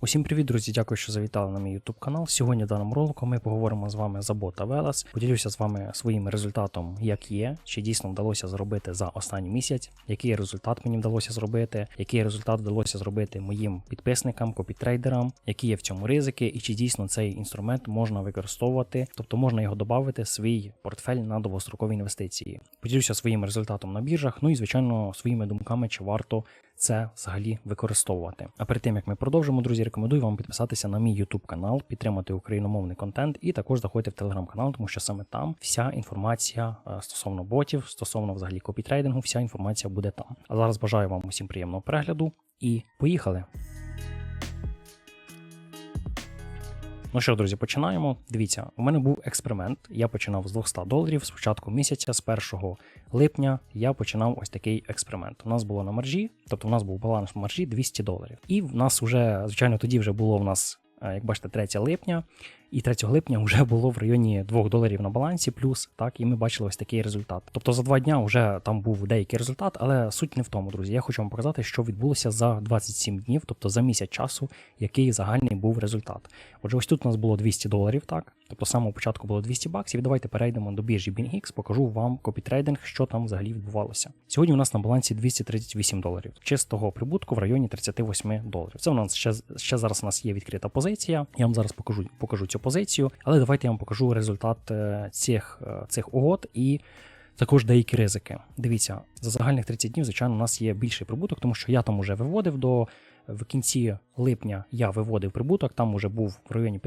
Усім привіт, друзі! Дякую, що завітали на мій YouTube канал. Сьогодні в даному ролику ми поговоримо з вами за бота Велес. Поділюся з вами своїм результатом, як є, чи дійсно вдалося зробити за останній місяць, який результат мені вдалося зробити, який результат вдалося зробити моїм підписникам, копітрейдерам, які є в цьому ризики, і чи дійсно цей інструмент можна використовувати, тобто можна його додати в свій портфель на довгострокові інвестиції. Поділюся своїм результатом на біржах, ну і звичайно своїми думками, чи варто це взагалі використовувати. А перед тим як ми продовжимо, друзі, рекомендую вам підписатися на мій YouTube канал, підтримати україномовний контент і також заходьте в телеграм-канал, тому що саме там вся інформація е, стосовно ботів, стосовно взагалі копітрейдингу, вся інформація буде там. А зараз бажаю вам усім приємного перегляду і поїхали! Ну що, друзі, починаємо. Дивіться, у мене був експеримент. Я починав з 200 доларів з початку місяця, з 1 липня я починав ось такий експеримент. У нас було на маржі, тобто у нас був баланс в маржі 200 доларів. І в нас вже, звичайно, тоді вже було в нас, е, як бачите, 3 липня. І 3 липня вже було в районі 2 доларів на балансі, плюс так, і ми бачили ось такий результат. Тобто за два дня вже там був деякий результат, але суть не в тому, друзі. Я хочу вам показати, що відбулося за 27 днів, тобто за місяць часу, який загальний був результат. Отже, ось тут у нас було 200 доларів, так. Тобто з самого початку було 200 баксів. Давайте перейдемо до біржі BingX, покажу вам копітрейдинг, що там взагалі відбувалося. Сьогодні у нас на балансі 238 доларів, чистого прибутку в районі 38 доларів. Це у нас ще, ще зараз у нас є відкрита позиція. Я вам зараз покажу покажу цю позицію, але давайте я вам покажу результат е, цих, е, цих угод і. Також деякі ризики. Дивіться, за загальних 30 днів, звичайно, у нас є більший прибуток, тому що я там уже виводив до в кінці липня я виводив прибуток, там уже був в районі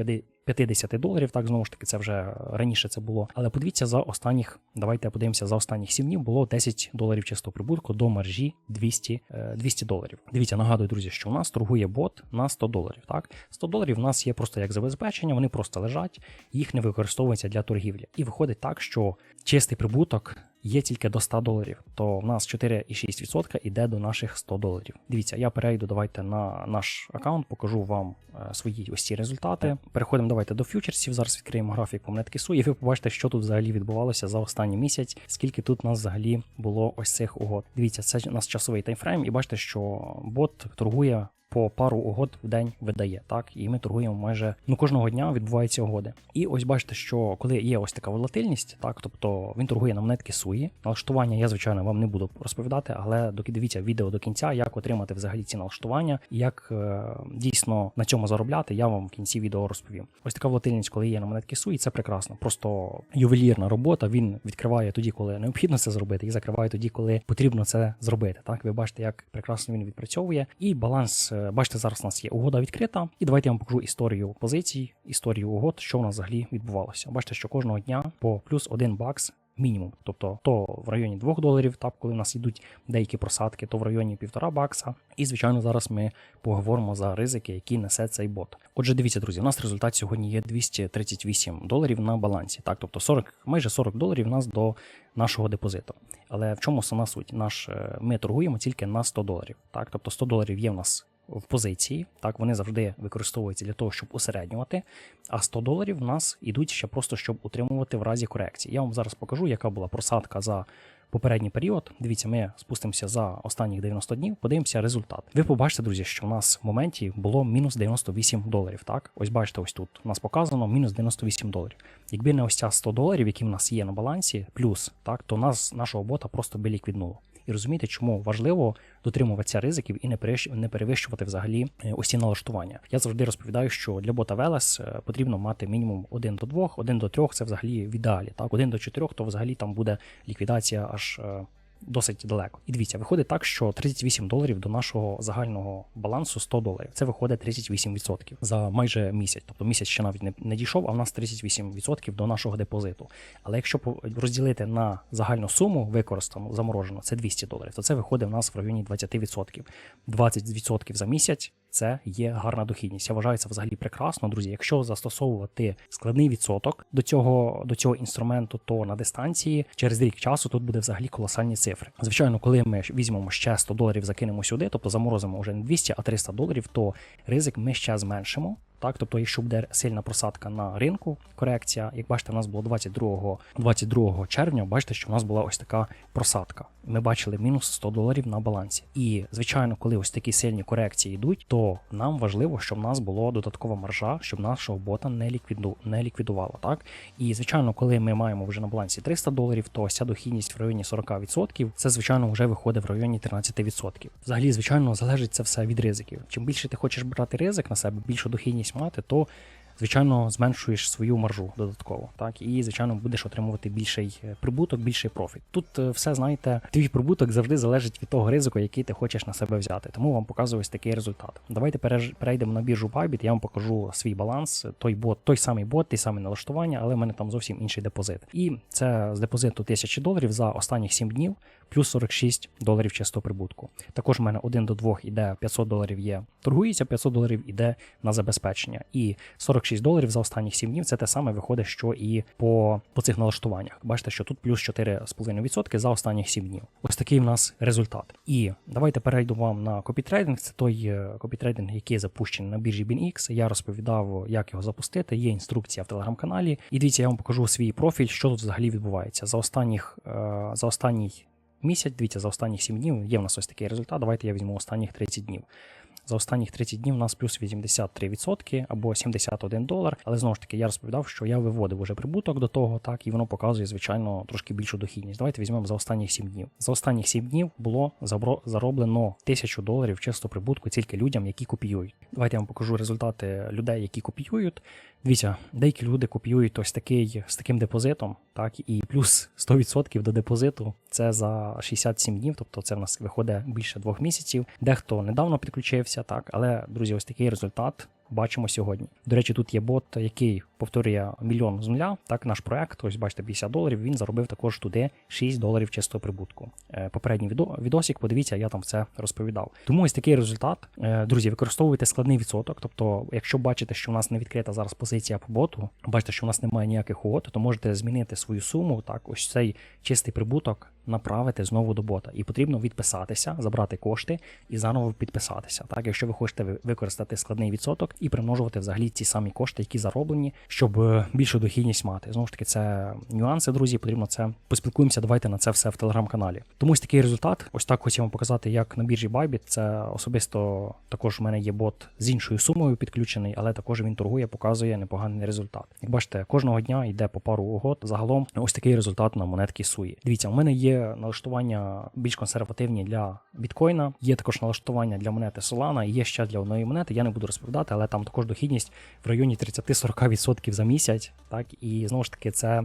50 доларів. Так знову ж таки, це вже раніше це було. Але подивіться, за останніх, давайте подивимося, за останніх 7 днів було 10 доларів чистого прибутку до маржі 200 200 доларів. Дивіться, нагадую, друзі, що у нас торгує бот на 100 доларів. Так, 100 доларів у нас є просто як забезпечення, вони просто лежать, їх не використовується для торгівлі. І виходить так, що чистий прибуток. Є тільки до 100 доларів, то в нас 4,6% йде до наших 100 доларів. Дивіться, я перейду давайте на наш аккаунт, покажу вам е, свої ось ці результати. Переходимо давайте до фьючерсів. Зараз відкриємо графік монетки і ви побачите, що тут взагалі відбувалося за останній місяць, скільки тут нас взагалі було ось цих угод. Дивіться, це у нас часовий таймфрейм, і бачите, що бот торгує по пару угод в день видає. Так, і ми торгуємо майже ну кожного дня відбуваються угоди. І ось бачите, що коли є ось така волатильність, так тобто він торгує на монетки суї. Налаштування я звичайно вам не буду розповідати, але доки дивіться відео до кінця, як отримати взагалі ці налаштування, як е, дійсно на цьому заробляти, я вам в кінці відео розповім. Ось така волатильність, коли є на монетки суї, це прекрасно. Просто ювелірна робота. Він відкриває тоді, коли необхідно це зробити, і закриває тоді, коли потрібно це зробити. Так, ви бачите, як прекрасно він відпрацьовує, і баланс. Бачите, зараз у нас є угода відкрита, і давайте я вам покажу історію позицій, історію угод, що у нас взагалі відбувалося. Бачите, що кожного дня по плюс один бакс. Мінімум, тобто то в районі 2 доларів, так коли у нас йдуть деякі просадки, то в районі 1,5 бакса. І, звичайно, зараз ми поговоримо за ризики, які несе цей бот. Отже, дивіться, друзі, у нас результат сьогодні є 238 доларів на балансі. Так, тобто 40, майже 40 доларів у нас до нашого депозиту. Але в чому сама суть? Наш, е, Ми торгуємо тільки на 100 доларів. Так, тобто 100 доларів є в нас в позиції. Так, вони завжди використовуються для того, щоб усереднювати. А 100 доларів в нас йдуть ще просто щоб утримувати в разі корекції. Я вам зараз покажу, яка була просадка за попередній період. Дивіться, ми спустимося за останніх 90 днів, подивимося результат. Ви побачите, друзі, що в нас в моменті було мінус 98 доларів. Так, ось бачите, ось тут у нас показано мінус 98 доларів. Якби не ось ця 100 доларів, які в нас є на балансі, плюс, так, то нас нашого бота просто би ліквіднуло. І розумієте, чому важливо дотримуватися ризиків і не перевищувати взагалі е, усі налаштування. Я завжди розповідаю, що для бота Велес потрібно мати мінімум 1 до 2, 1 до 3 це взагалі в ідеалі. Так, 1 до 4, то взагалі там буде ліквідація аж. Досить далеко. І дивіться, виходить так, що 38 доларів до нашого загального балансу 100 доларів. Це виходить 38% за майже місяць. Тобто місяць ще навіть не, не дійшов, а в нас 38% до нашого депозиту. Але якщо розділити на загальну суму використану заморожену, це 200 доларів, то це виходить в нас в районі 20%. 20% за місяць це є гарна дохідність. Я вважаю це взагалі прекрасно, друзі. Якщо застосовувати складний відсоток до цього до цього інструменту, то на дистанції через рік часу тут буде взагалі колосальні цифри. Звичайно, коли ми візьмемо ще 100 доларів, закинемо сюди, тобто заморозимо вже не 200, а 300 доларів, то ризик ми ще зменшимо. Так, тобто, якщо буде сильна просадка на ринку, корекція, як бачите, у нас було 22, 22 червня, бачите, що у нас була ось така просадка. Ми бачили мінус 100 доларів на балансі. І звичайно, коли ось такі сильні корекції йдуть, то нам важливо, щоб в нас була додаткова маржа, щоб нашого бота не ліквіду не ліквідувало. Так і звичайно, коли ми маємо вже на балансі 300 доларів, то ця дохідність в районі 40%, це звичайно вже виходить в районі 13%. Взагалі, звичайно, залежить це все від ризиків. Чим більше ти хочеш брати ризик на себе, більшу дохідність мати, то звичайно зменшуєш свою маржу додатково, так і звичайно будеш отримувати більший е, прибуток, більший профіт. Тут е, все знаєте, твій прибуток завжди залежить від того ризику, який ти хочеш на себе взяти. Тому вам показую ось такий результат. Давайте перейдемо на біржу Bybit, я вам покажу свій баланс. Той бот, той самий бот, ті самі налаштування, але в мене там зовсім інший депозит. І це з депозиту 1000 доларів за останніх 7 днів. Плюс 46 доларів чистого прибутку. Також в мене 1 до 2 іде 500 доларів є. Торгується 500 доларів іде на забезпечення. І 46 доларів за останніх 7 днів це те саме виходить, що і по, по цих налаштуваннях. Бачите, що тут плюс 4,5% за останніх 7 днів. Ось такий в нас результат. І давайте перейду вам на копітрейдинг. Це той копітрейдинг, який запущений на біржі BinX. Я розповідав, як його запустити. Є інструкція в телеграм-каналі. І дивіться, я вам покажу свій профіль, що тут взагалі відбувається. За останніх е, за останній місяць, дивіться, за останніх 7 днів є в нас ось такий результат. Давайте я візьму останніх 30 днів. За останніх 30 днів у нас плюс 83% або 71 долар. Але знову ж таки, я розповідав, що я виводив уже прибуток до того, так, і воно показує, звичайно, трошки більшу дохідність. Давайте візьмемо за останніх 7 днів. За останніх 7 днів було зароблено 1000 доларів чисто прибутку тільки людям, які копіюють. Давайте я вам покажу результати людей, які копіюють. Дивіться, деякі люди копіюють ось такий з таким депозитом, так, і плюс 100% до депозиту це за 67 днів, тобто це в нас виходить більше двох місяців. Дехто недавно підключився, так, але друзі, ось такий результат. Бачимо сьогодні. До речі, тут є бот, який повторює мільйон з нуля. Так, наш проект, ось бачите, 50 доларів. Він заробив також туди 6 доларів чистого прибутку. Е, Попередній відосик, подивіться, я там це розповідав. Тому ось такий результат. Е, Друзі, використовуйте складний відсоток. Тобто, якщо бачите, що у нас не відкрита зараз позиція по боту, бачите, що у нас немає ніяких угод, то можете змінити свою суму. Так, ось цей чистий прибуток направити знову до бота. І потрібно відписатися, забрати кошти і заново підписатися. Так, якщо ви хочете ви- використати складний відсоток і примножувати взагалі ті самі кошти, які зароблені, щоб е, більшу дохідність мати. Знову ж таки, це нюанси, друзі. Потрібно це поспілкуємося. Давайте на це все в телеграм-каналі. Тому ось такий результат. Ось так хотів вам показати, як на біржі Bybit. Це особисто також в мене є бот з іншою сумою підключений, але також він торгує, показує непоганий результат. Як бачите, кожного дня йде по пару угод. Загалом ось такий результат на монетки Суї. Дивіться, у мене є налаштування більш консервативні для біткоїна. Є також налаштування для монети Solana, є ще для одної монети. Я не буду розповідати, але там також дохідність в районі 30-40% за місяць. Так і знову ж таки це.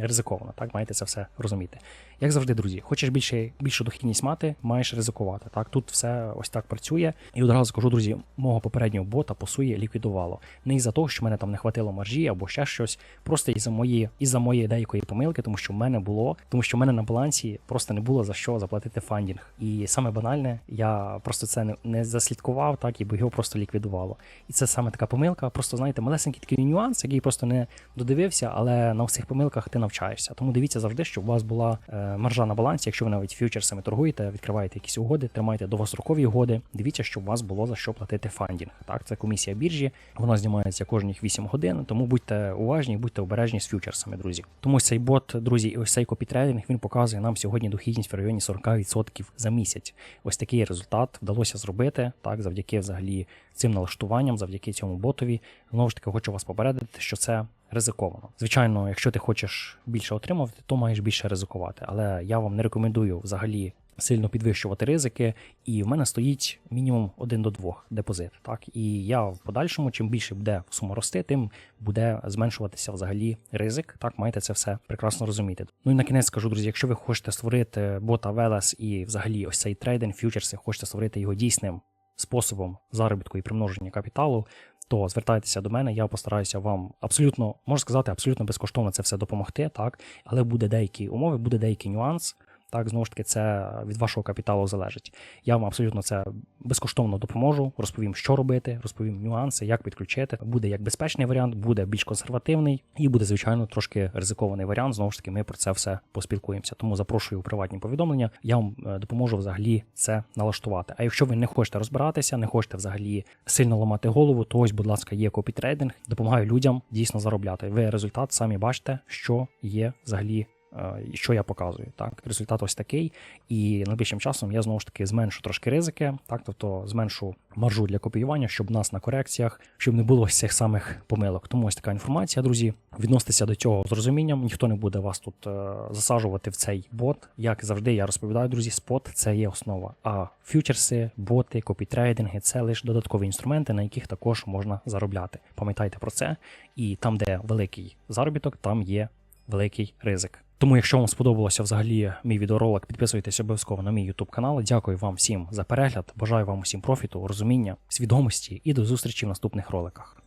Ризиковано, так маєте це все розуміти. Як завжди, друзі, хочеш більше більшу дохідність мати, маєш ризикувати. Так, тут все ось так працює. І одразу скажу, друзі, мого попереднього бота по ліквідувало. Не із-за того, що мене там не хватило маржі або ще щось, просто із-за мої, із-за моєї деякої помилки, тому що в мене було, тому що в мене на балансі просто не було за що заплатити фандінг. І саме банальне, я просто це не, не заслідкував, так і його просто ліквідувало. І це саме така помилка. Просто знаєте, малесенький такий нюанс, який просто не додивився, але на всіх помилках ти навчаєшся. Тому дивіться завжди, щоб у вас була е, маржа на балансі. Якщо ви навіть фьючерсами торгуєте, відкриваєте якісь угоди, тримаєте довгострокові угоди. Дивіться, щоб у вас було за що платити фандінг. Так, це комісія біржі, вона знімається кожних 8 годин. Тому будьте уважні, будьте обережні з фьючерсами, друзі. Тому цей бот, друзі, ось цей копітрейдинг він показує нам сьогодні дохідність в районі 40% за місяць. Ось такий результат вдалося зробити так, завдяки взагалі цим налаштуванням, завдяки цьому ботові. Знову ж таки, хочу вас попередити, що це ризиковано. Звичайно, якщо ти хочеш більше отримувати, то маєш більше ризикувати. Але я вам не рекомендую взагалі сильно підвищувати ризики. І в мене стоїть мінімум 1 до 2 депозит. Так і я в подальшому, чим більше буде сума рости, тим буде зменшуватися взагалі ризик. Так, маєте це все прекрасно розуміти. Ну і на кінець скажу, друзі, якщо ви хочете створити бота Велес і взагалі ось цей трейдинг, фьючерси, хочете створити його дійсним способом заробітку і примноження капіталу, то звертайтеся до мене, я постараюся вам абсолютно, можна сказати, абсолютно безкоштовно це все допомогти, так, але буде деякі умови, буде деякий нюанс. Так, знову ж таки, це від вашого капіталу залежить. Я вам абсолютно це безкоштовно допоможу, розповім, що робити, розповім нюанси, як підключити. Буде як безпечний варіант, буде більш консервативний і буде, звичайно, трошки ризикований варіант. Знову ж таки, ми про це все поспілкуємося. Тому запрошую у приватні повідомлення. Я вам е, допоможу взагалі це налаштувати. А якщо ви не хочете розбиратися, не хочете взагалі сильно ламати голову, то ось, будь ласка, є копітрейдинг, допомагаю людям дійсно заробляти. Ви результат самі бачите, що є взагалі. Е, Що я показую, так результат ось такий, і найближчим часом я знову ж таки зменшу трошки ризики, так тобто зменшу маржу для копіювання, щоб нас на корекціях, щоб не було цих самих помилок. Тому ось така інформація, друзі. Відноситеся до цього з розумінням. Ніхто не буде вас тут е, засаджувати в цей бот. Як завжди, я розповідаю, друзі, спот це є основа. А фьючерси, боти, копітрейдинги це лише додаткові інструменти, на яких також можна заробляти. Пам'ятайте про це. І там, де великий заробіток, там є великий ризик. Тому, якщо вам сподобалося взагалі мій відеоролик, підписуйтесь обов'язково на мій YouTube канал. Дякую вам всім за перегляд. Бажаю вам усім профіту, розуміння, свідомості і до зустрічі в наступних роликах.